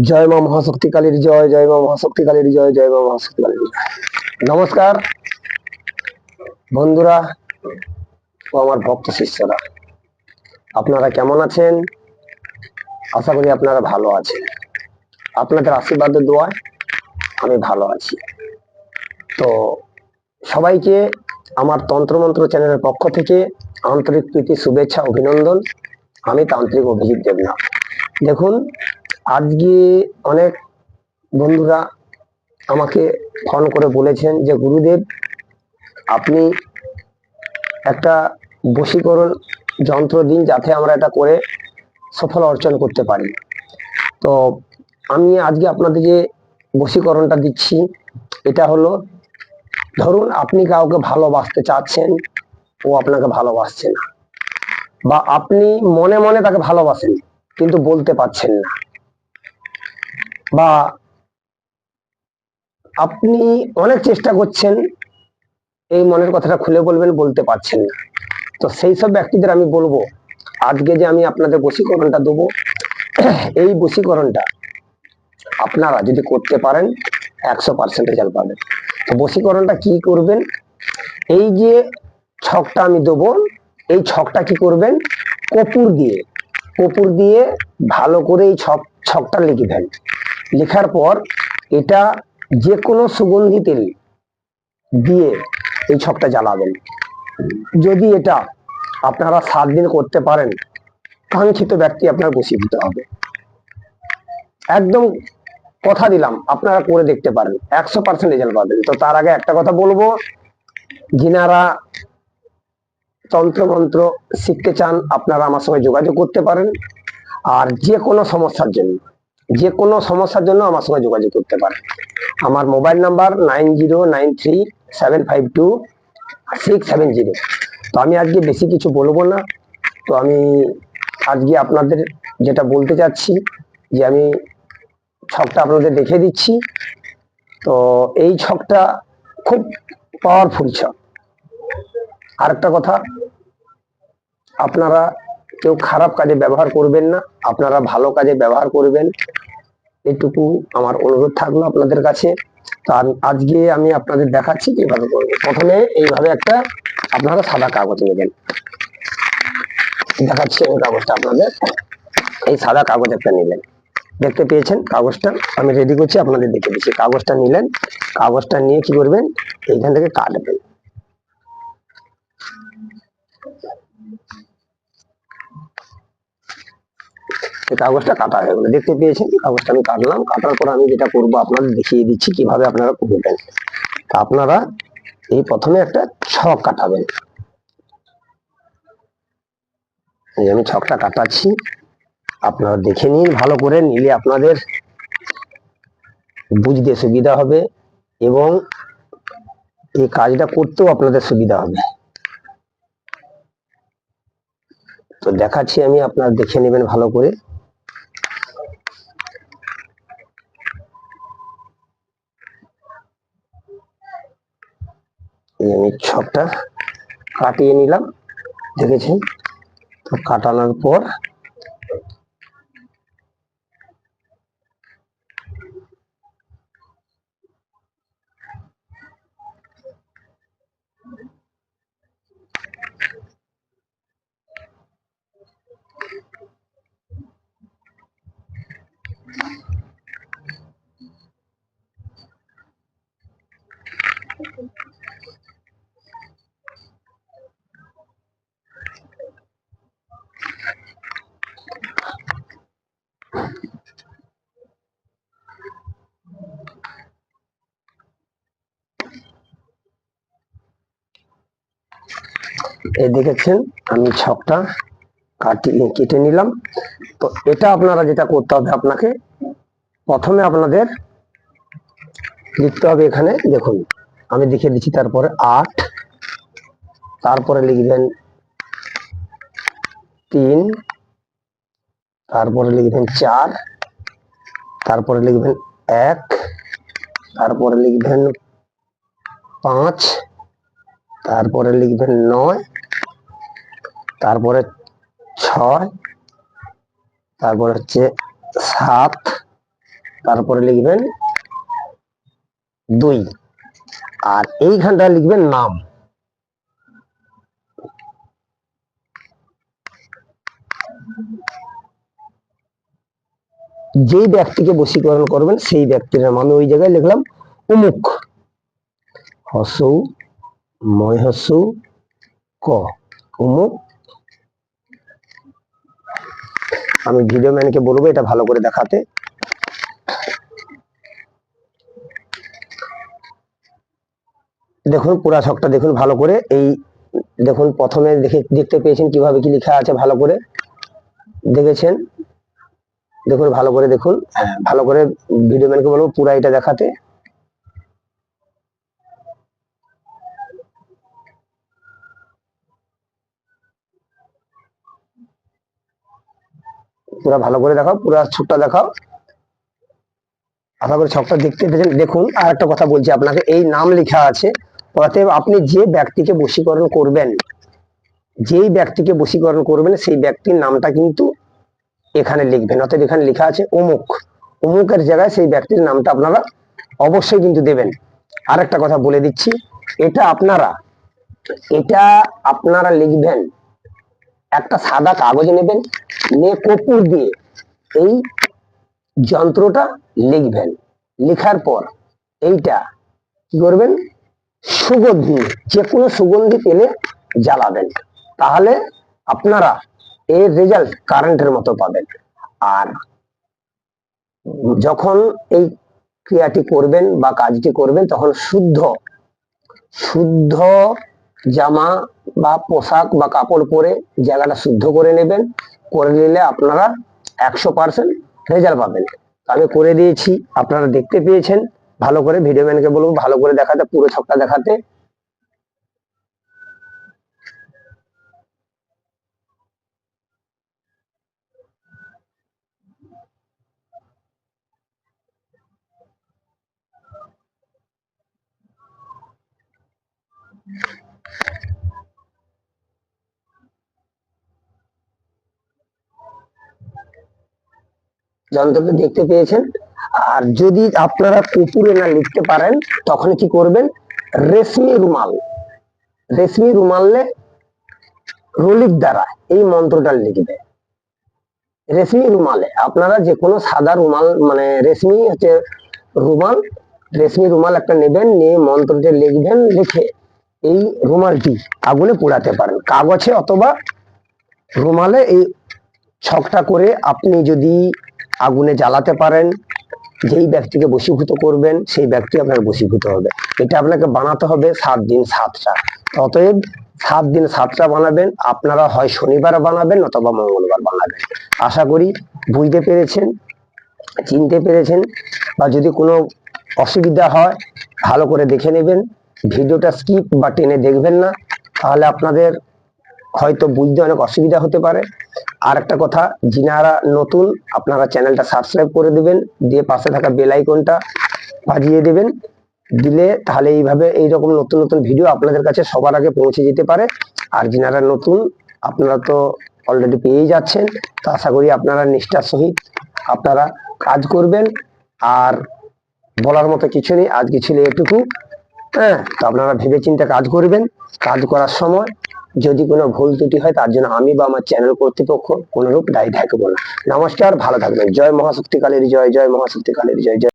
জয় মা মহাশক্তিকালীর জয় জয় মা মহাশক্তিকালীর জয় জয় মা মহাশক্তিকালীর জয়। নমস্কার। বন্ধুরা, ও আমার ভক্ত শিষ্যরা, আপনারা কেমন আছেন? আশা করি আপনারা ভালো আছেন। আপনাদের আশীর্বাদের দোয়ায় আমি ভালো আছি। তো সবাইকে আমার তন্ত্রমন্ত্র চ্যানেলের পক্ষ থেকে আন্তরিক প্রীতি, শুভেচ্ছা, অভিনন্দন। আমি তান্ত্রিক অভিজিৎ দেবনাথ। দেখুন আজকে অনেক বন্ধুরা আমাকে ফোন করে বলেছেন যে, গুরুদেব, আপনি একটা বশীকরণ যন্ত্র দিন যাতে আমরা এটা করে সফল অর্জন করতে পারি। তো আমি আজকে আপনাদের যে বশীকরণটা দিচ্ছি, এটা হলো, ধরুন আপনি কাউকে ভালোবাসতে চাচ্ছেন, ও আপনাকে ভালোবাসছে না, বা আপনি মনে মনে তাকে ভালোবাসেন, কিন্তু বলতে পারছেন না। বা আপনি অনেক চেষ্টা করছেন, এই মনের কথাটা খুলে বলবেন, বলতে পারছেন না। তো সেই সব ব্যক্তিদের আমি বলব, আজকে যে আমি আপনাদের বশীকরণটা দেবো, এই বশীকরণটা আপনারা যদি করতে পারেন, একশো পার্সেন্ট রেজাল্ট পাবেন। তো বশীকরণটা কি করবেন? এই যে ছকটা আমি দেবো, এই ছকটা কি করবেন? কপুর দিয়ে কপুর দিয়ে ভালো করে এই ছক, ছকটা লিখে লিখবেন লেখার পর এটা যে কোনো সুগন্ধি তেল দিয়ে এই ছকটা জ্বালাবেন। যদি এটা আপনারা সাত দিন করতে পারেন, কাঙ্ক্ষিত ব্যক্তি আপনার বসীভূত হবে। একদম কথা দিলাম, আপনারা করে দেখতে পারেন, একশো পার্সেন্ট রেজাল্ট পাবেন। তো তার আগে একটা কথা বলব, যিনারা তন্ত্রমন্ত্র শিখতে চান, আপনারা আমার সঙ্গে যোগাযোগ করতে পারেন। আর যে কোনো সমস্যার জন্য যে কোনো সমস্যার জন্য আমার সঙ্গে যোগাযোগ করতে পারেন। আমার mobile number nine zero nine three seven five two six seven zero. তো আমি আজকে বেশি কিছু বলব না। তো আমি আজকে আপনাদের যেটা বলতে চাচ্ছি, যে আমি ছকটা আপনাদের দেখে দিচ্ছি। তো এই ছকটা খুব পাওয়ারফুল ছক। আরেকটা কথা, আপনারা কেউ খারাপ কাজে ব্যবহার করবেন না, আপনারা ভালো কাজে ব্যবহার করবেন। এটুকু আমার অনুরোধ থাকল আপনাদের কাছে। তো আমি- আজকে আমি আপনাদের দেখাচ্ছি কীভাবে করব। প্রথমে এইভাবে একটা আপনারা সাদা কাগজ নেবেন। দেখাচ্ছি আমি কাগজটা আপনাদের। এই সাদা কাগজ একটা নিলেন। দেখতে পেয়েছেন কাগজটা? আমি রেডি করছি, আপনাদের দেখে দিচ্ছি। কাগজটা নিলেন। কাগজটা নিয়ে কি করবেন? এইখান থেকে কাটবেন। কাগজটা কাটা হয়ে গেলো। দেখতে পেয়েছেন কাগজটা আমি কাটলাম। কাটার পর আমি যেটা করব, আপনাদের দেখিয়ে দিচ্ছি কীভাবে আপনারা করবেন। তা আপনারা এই প্রথমে একটা ছক কাটাবেন। এই আমি ছকটা কাটাচ্ছি। আপনারা দেখে নিন, ভালো করে নিলে আপনাদের বুঝতে সুবিধা হবে এবং এই কাজটা করতেও আপনাদের সুবিধা হবে। তো দেখাচ্ছি আমি, আপনারা দেখে নেবেন ভালো করে এই ছকটা কাটিয়ে নিলাম দেখেছেন? তো কাটানোর পর এই দেখেছেন, আমি ছকটা কাটিয়ে কেটে নিলাম। তো এটা আপনারা যেটা করতে হবে আপনাকে, প্রথমে আপনাদের লিখতে হবে এখানে, দেখুন, আমি দেখিয়ে দিচ্ছি তারপরে আট, তারপরে লিখবেন তিন, তারপরে লিখবেন চার, তারপরে লিখবেন এক, তারপরে লিখবেন পাঁচ, তারপরে লিখবেন নয় তারপরে ছয়, তারপরে হচ্ছে সাত, তারপরে লিখবেন দুই। আর এইখানটা লিখবেন নাম। যেই ব্যক্তিকে বশীকরণ করবেন, সেই ব্যক্তির নাম। আমি ওই জায়গায় লিখলাম অমুক। হসৌ ময় ক। অমুক আমি ভিডিও ম্যানকে বলব এটা ভালো করে দেখাতে। দেখুন পুরা ছকটা দেখুন ভালো করে। এই দেখুন প্রথমে দেখে দেখতে পেয়েছেন কীভাবে কি লেখা আছে ভালো করে। দেখেছেন? দেখুন ভালো করে দেখুন। হ্যাঁ, ভালো করে ভিডিও ম্যানকে বলব পুরা এটা দেখাতে। পুরা ভালো করে দেখাও, পুরা ছকটা দেখাও। আশা করি ছকটা দেখতে পেয়েছেন। দেখুন আর একটা কথা বলছি আপনাকে, এই নাম লেখা আছে, অতএব আপনি যে ব্যক্তিকে বশীকরণ করবেন, যেই ব্যক্তিকে বশীকরণ করবেন, সেই ব্যক্তির নামটা কিন্তু এখানে লিখবেন। অতএব এখানে লেখা আছে অমুক। অমুকের জায়গায় সেই ব্যক্তির নামটা আপনারা অবশ্যই কিন্তু দেবেন। আর একটা কথা বলে দিচ্ছি, এটা আপনারা এটা আপনারা লিখবেন একটা সাদা কাগজ নেবেন, নিয়ে কপুর দিয়ে এই যন্ত্রটা লিখবেন। লেখার পর এইটা কি করবেন? সুগন্ধি যে কোনো সুগন্ধি তেলে জ্বালাবেন। তাহলে আপনারা এর রেজাল্ট কারেন্টের মতো পাবেন। আর যখন এই ক্রিয়াটি করবেন বা কাজটি করবেন, তখন শুদ্ধ শুদ্ধ জামা বা পোশাক বা কাপড় পরে জায়গাটা শুদ্ধ করে নেবেন। করে নিলে আপনারা একশো পার্সেন্ট রেজাল্ট পাবেন। আমি করে দিয়েছি, আপনারা দেখতে পেয়েছেন। ভালো করে ভিডিও ম্যানকে বলব ভালো করে দেখাতে, পুরো ছকটা দেখাতে। যন্ত্রটা দেখতে পেয়েছেন। আর যদি আপনারা কুকুরে না লিখতে পারেন, তখন কি করবেন? রেশমি রুমাল। রেশমি রুমালে রুলিক দ্বারা এই মন্ত্রটা লিখবে রেশমি রুমালে আপনারা যে কোনো সাদা রুমাল মানে রেশমি হচ্ছে রুমাল, রেশমি রুমাল একটা নেবেন, নিয়ে মন্ত্রটা লিখবেন, লিখে এই রুমালটি আগুনে পোড়াতে পারেন। কাগজে অথবা রুমালে এই ছকটা করে আপনি যদি আগুনে জ্বালাতে পারেন, যেই ব্যক্তিকে বশীভূত করবেন, সেই ব্যক্তি আপনার বশীভূত হবে। এটা আপনাকে বানাতে হবে সাত দিন সাতটা। অতএব সাত দিন সাতটা বানাবেন, আপনারা হয় শনিবার বানাবেন অথবা মঙ্গলবার বানাবেন। আশা করি বুঝতে পেরেছেন, চিনতে পেরেছেন, বা যদি কোনো অসুবিধা হয়, ভালো করে দেখে নেবেন। ভিডিওটা স্কিপ বা টেনে দেখবেন না, তাহলে আপনাদের হয়তো বুঝতে অনেক অসুবিধা হতে পারে। আর একটা কথা, যিনারা নতুন, আপনারা চ্যানেলটা সাবস্ক্রাইব করে দিবেন, দিয়ে পাশে থাকা বেল আইকনটা বাজিয়ে দেবেন, দিলে তাহলে এইভাবে এইরকম নতুন নতুন ভিডিও আপনাদের কাছে সবার আগে পৌঁছে যেতে পারে। আর যিনারা নতুন, আপনারা তো অলরেডি পেয়েই যাচ্ছেন, তো আশা করি আপনারা নিষ্ঠার সহিত আপনারা কাজ করবেন। আর বলার মতো কিছু নেই, আজকে ছিল এটুকু। হ্যাঁ তো আপনারা ভেবে চিন্তে কাজ করবেন। কাজ করার সময় যদি কোনো ভুল ত্রুটি হয়, তার জন্য আমি বা আমার চ্যানেল কর্তৃপক্ষ কোনোরূপ দায়ী থাকব না। নমস্কার, ভালো থাকবেন। জয় মহাশক্তিকালের জয় জয় মহাশক্তিকালের জয় জয়